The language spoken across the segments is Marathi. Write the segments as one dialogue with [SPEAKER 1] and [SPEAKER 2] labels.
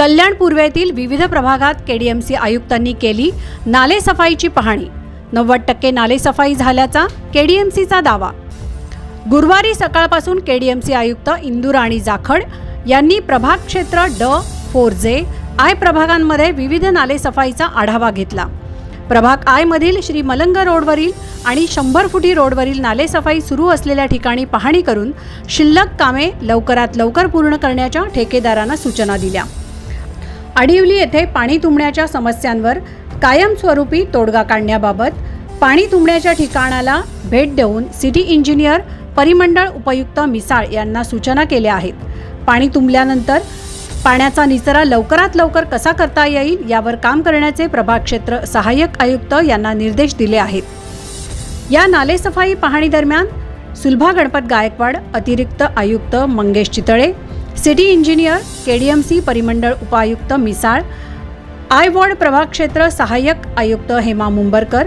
[SPEAKER 1] कल्याण पूर्वेतील विविध प्रभागात केडीएमसी आयुक्तांनी केली नाले सफाईची पाहणी. नव्वद टक्के नाले सफाई झाल्याचा केडीएमसीचा दावा. गुरुवारी सकाळपासून केडीएमसी आयुक्त इंदुराणी जाखड यांनी प्रभाग क्षेत्र ड फोर जे आय प्रभागांमध्ये विविध नाले सफाईचा आढावा घेतला. प्रभाग आय मधील श्री मलंग रोडवरील आणि शंभर फुटी रोडवरील नाले सफाई सुरू असलेल्या ठिकाणी पाहणी करून शिल्लक कामे लवकरात लवकर पूर्ण करण्याच्या ठेकेदारांना सूचना दिल्या. आडिवली येथे पाणी तुंबण्याच्या समस्यांवर कायमस्वरूपी तोडगा काढण्याबाबत पाणी तुंबण्याच्या ठिकाणाला भेट देऊन सिटी इंजिनियर परिमंडळ उपयुक्त मिसाळ यांना सूचना केल्या आहेत. पाणी तुंबल्यानंतर पाण्याचा निचरा लवकरात लवकर कसा करता येईल यावर काम करण्याचे प्रभाग क्षेत्र सहाय्यक आयुक्त यांना निर्देश दिले आहेत. या नालेसफाई पाहणी दरम्यान सुलभा गणपत गायकवाड अतिरिक्त आयुक्त Mangesh Chitale city engineer K D M C परिमंडळ उपायुक्त मिसाळ आय वॉर्ड प्रभाग क्षेत्र सहाय्यक आयुक्त हेमा मुंबरकर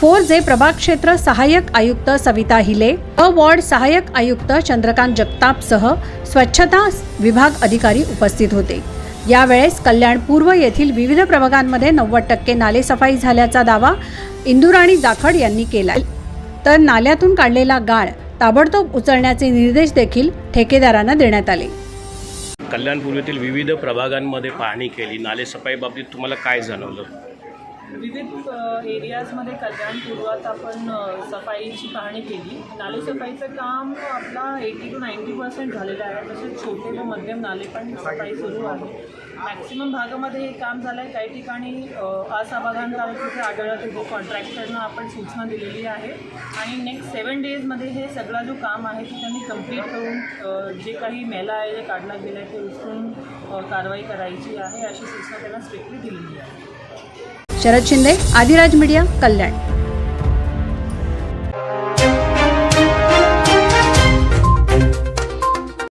[SPEAKER 1] फोर जे प्रभाग क्षेत्र सहाय्यक आयुक्त सविता हिले अ वॉर्ड सहाय्यक आयुक्त चंद्रकांत जगतापसह स्वच्छता विभाग अधिकारी उपस्थित होते. यावेळेस कल्याण पूर्व येथील विविध प्रभागांमध्ये नव्वद टक्के नालेसफाई झाल्याचा दावा इंदुराणी जाखड यांनी केला तर नाल्यातून काढलेला गाळ ताबडतोब उचलण्याचे निर्देश देखील ठेकेदारांना देण्यात आले.
[SPEAKER 2] कल्याणपूर्वीतील विविध प्रभागांमध्ये पाहणी केली. नालेसफाई बाबतीत तुम्हाला काय जाणवलं?
[SPEAKER 3] विविध एरियाजमध्ये एरियाजमध्ये कल्याणपूर्वात आपण सफाईची पाहणी केली. नाले सफाईचं काम आपला एटी टू नाईंटी पर्सेंट झालेलं आहे. तसेच छोटे व मध्यम नाले पण सफाई सुरू आहे. मॅक्सिमम भागामध्ये हे काम झालं आहे काही ठिकाणी अ, असमाधानकारक तिथे आढळलं तिथे कॉन्ट्रॅक्टरनं आपण सूचना दिलेली आहे. आणि नेक्स्ट सेवन डेजमध्ये हे सगळा जो काम आहे ते त्यांनी कंप्लीट करून जे काही मेला आहे जे काढला गेलं आहे ते उचलून कारवाई करायची आहे अशी सूचना त्यांना स्ट्रिक्टली दिलेली आहे.
[SPEAKER 1] शरद शिंदे आदिराज मीडिया कल्याण.